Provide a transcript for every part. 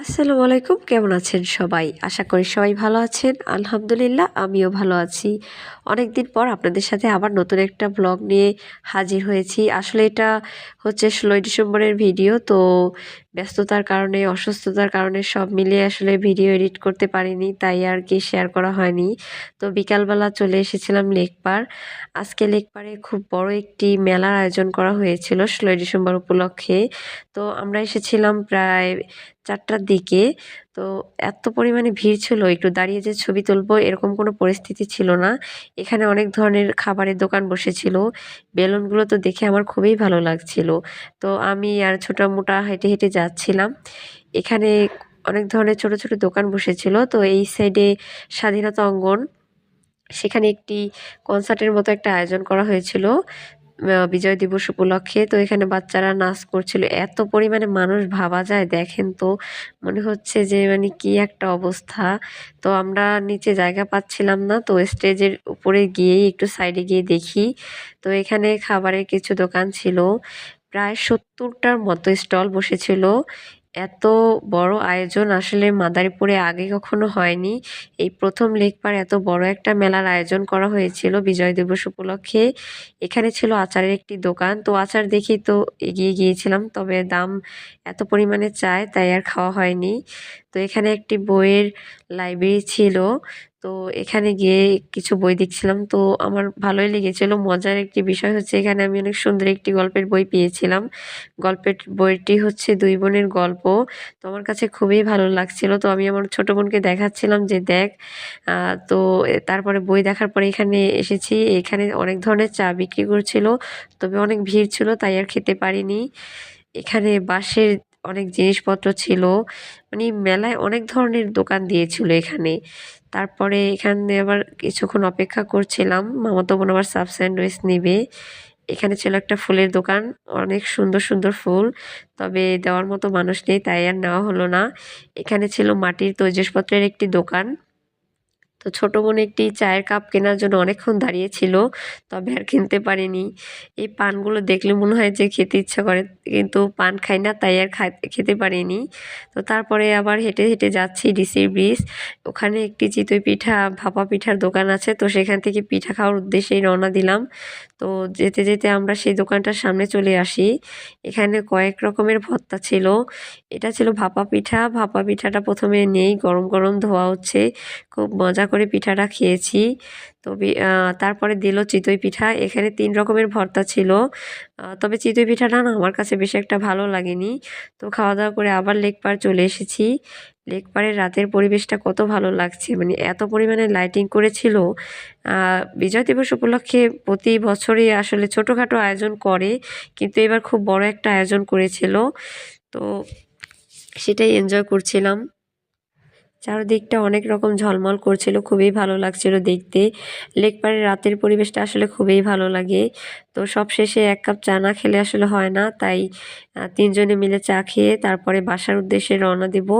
আসসালামু আলাইকুম, কেমন আছেন সবাই? আশা করি সবাই ভালো আছেন। আলহামদুলিল্লাহ, আমিও ভালো আছি। অনেক দিন পর আপনাদের সাথে আবার নতুন একটা ব্লগ নিয়ে হাজির হয়েছি। আসলে এটা হচ্ছে ষোলোই ডিসেম্বরের ভিডিও, তো ব্যস্ততার কারণে, অসুস্থতার কারণে সব মিলিয়ে আসলে ভিডিও এডিট করতে পারিনি, তাই আর কি শেয়ার করা হয়নি। তো বিকালবেলা চলে এসেছিলাম লেকপার আজকে লেকপারে খুব বড় একটি মেলার আয়োজন করা হয়েছিল ষোলোই ডিসেম্বর উপলক্ষে। তো আমরা এসেছিলাম প্রায় চারটার দিকে। তো এত পরিমাণে ভিড় ছিল, একটু দাঁড়িয়ে যে ছবি তুলবো এরকম কোনো পরিস্থিতি ছিল না। এখানে অনেক ধরনের খাবারের দোকান বসেছিল, বেলুনগুলো তো দেখে আমার খুবই ভালো লাগছিল। তো আমি আর ছোটা মোটা হেঁটে হেঁটে যাচ্ছিলাম। এখানে অনেক ধরনের ছোট ছোট দোকান বসেছিল, তো এই সাইডে স্বাধীনতা অঙ্গন। সেখানে একটি কনসার্টের মতো একটা আয়োজন করা হয়েছিল। বিজয় দিবস উপলক্ষে। তো এখানে বাচ্চারা নাচ করছিল। এত পরিমাণে মানুষ ভাবা যায়, দেখেন তো। মনে হচ্ছে যে মানে কি একটা অবস্থা। তো আমরা নিচে জায়গা পাচ্ছিলাম না, তো স্টেজের উপরে গিয়েই একটু সাইডে গিয়ে দেখি। তো এখানে খাবারের কিছু দোকান ছিল। প্রায় সত্তরটার মতো স্টল বসেছিল। এত বড় আয়োজন আসলে মাদারীপুরে আগে কখনো হয়নি। এই প্রথম লেকপার এত বড় একটা মেলার আয়োজন করা হয়েছিল বিজয় দিবস উপলক্ষে। এখানে ছিল আচারের একটি দোকান। তো আচার দেখেই তো এগিয়ে গিয়েছিলাম, তবে দাম এত পরিমাণে চায়, তাই আর খাওয়া হয়নি। তো এখানে একটি বইয়ের লাইব্রেরি ছিল। তো এখানে গিয়ে কিছু বই দেখছিলাম। তো আমার ভালোই লেগেছিল, মজার একটি বিষয় হচ্ছে এখানে আমি অনেক সুন্দর একটি গল্পের বই পেয়েছিলাম। গল্পের বইটি হচ্ছে দুই বোনের গল্প। তো আমার কাছে খুবই ভালো লাগছিল। তো আমি আমার ছোট বোনকে দেখাচ্ছিলাম যে দেখ তো তারপরে বই দেখার পরে এখানে এসেছি। এখানে অনেক ধরনের চা বিক্রি করছিল, তবে অনেক ভিড় ছিল, তাই আর খেতে পারিনি। এখানে বাঁশের অনেক জিনিসপত্র ছিল। মানে মেলায় অনেক ধরনের দোকান দিয়েছিল এখানে। তারপরে এখানে আবার কিছুক্ষণ অপেক্ষা করছিলাম। মামাতো বোন আবার সাব স্যান্ডউইচ নেবে। এখানে ছিল একটা ফুলের দোকান। অনেক সুন্দর সুন্দর ফুল। তবে দেওয়ার মতো মানুষ নেই, তাই আর নেওয়া হলো না। এখানে ছিল মাটির তৈজসপত্রের একটি দোকান। তো ছোট বোন একটি চায়ের কাপ কেনার জন্য অনেকক্ষণ দাঁড়িয়েছিল তবে আর কিনতে পারিনি। এই পানগুলো দেখলে মনে হয় যে খেতে ইচ্ছা করে, কিন্তু পান খাই না, তাই আর খেতে পারিনি। তো তারপরে আবার হেঁটে হেঁটে যাচ্ছি ডিসির ব্রিজ। ওখানে একটি চিতই পিঠা, ভাপা পিঠার দোকান আছে, তো সেখান থেকে পিঠা খাওয়ার উদ্দেশ্যেই রওনা দিলাম। তো যেতে যেতে আমরা সেই দোকানটার সামনে চলে আসি। এখানে কয়েক রকমের ভত্তা ছিল। এটা ছিল ভাপা পিঠা। ভাপা পিঠাটা প্রথমে নেই, গরম গরম ধোয়া হচ্ছে। খুব মজা পিঠাটা খেয়েছি। তো তারপরে দিল চিতই পিঠা। এখানে তিন রকমের ভর্তা ছিল। তবে চিতই পিঠাটা না আমার কাছে বেশি একটা ভালো লাগেনি। তো খাওয়া দাওয়া করে আবার লেক পার চলে এসেছি। লেক পাড়ের রাতের পরিবেশটা কত ভালো লাগছে। মানে এত পরিমাণে লাইটিং করেছিল। বিজয় দিবস উপলক্ষে প্রতি বছরই আসলে ছোটোখাটো আয়োজন করে, কিন্তু এবার খুব বড় একটা আয়োজন করেছিল। তো সেটাই এনজয় করছিলাম। চারদিকটা অনেক রকম ঝলমল করছিল, খুবই ভালো লাগছিল দেখতে। লেকপাড়ের রাতের পরিবেশটা আসলে খুবই ভালো লাগে। তো সব শেষে এক কাপ চা না খেলে আসলে হয় না, তাই তিনজনে মিলে চা খেয়ে তারপরে বাসার উদ্দেশ্যে রওনা দিব।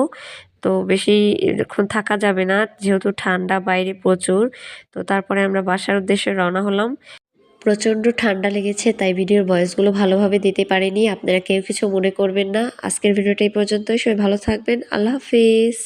তো বেশিক্ষণ থাকা যাবে না, যেহেতু ঠান্ডা বাইরে প্রচুর। তো তারপরে আমরা বাসার উদ্দেশ্যে রওনা হলাম। প্রচণ্ড ঠান্ডা লেগেছে, তাই ভিডিওর ভয়েসগুলো ভালোভাবে দিতে পারিনি। আপনারা কেউ কিছু মনে করবেন না। আজকের ভিডিওটা এই পর্যন্তই। সবাই ভালো থাকবেন। আল্লাহ হাফিজ।